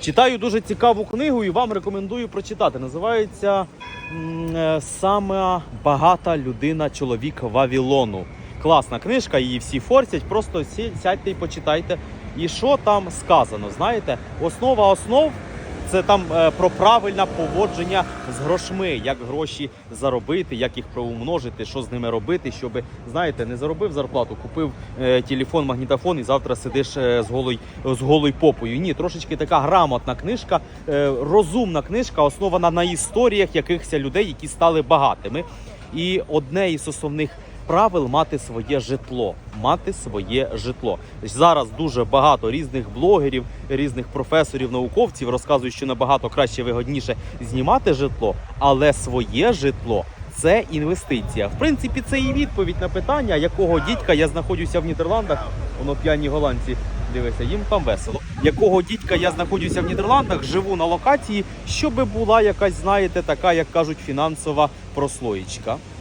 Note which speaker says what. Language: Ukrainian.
Speaker 1: Читаю дуже цікаву книгу і вам рекомендую прочитати. Називається е, Сама багата людина чоловік Вавілону. Класна книжка, її всі форсять. Просто сядьте і почитайте. І що там сказано? Знаєте, основа основ це там е, про правильне поводження з грошми, як гроші заробити, як їх проумножити, що з ними робити, щоб знаєте, не заробив зарплату, купив е, телефон, магнітофон і завтра сидиш е, з голою з голою попою. Ні, трошечки така грамотна книжка, розумна книжка, основана на історіях якихось людей, які стали багатими. І одне із основних правил мати своє житло. Мати своє житло. Зараз дуже багато різних блогерів, різних професорів, науковців розказують, що набагато краще вигодніше знімати житло, але своє житло. Це інвестиція. В принципі, це і відповідь на питання, якого дідька я знаходжуся в Нідерландах. Воно п'яні голландці. Дивися, їм там весело. Якого дідька я знаходжуся в Нідерландах, живу на локації, щоб була якась, знаєте, така, як кажуть, фінансова прослоєчка.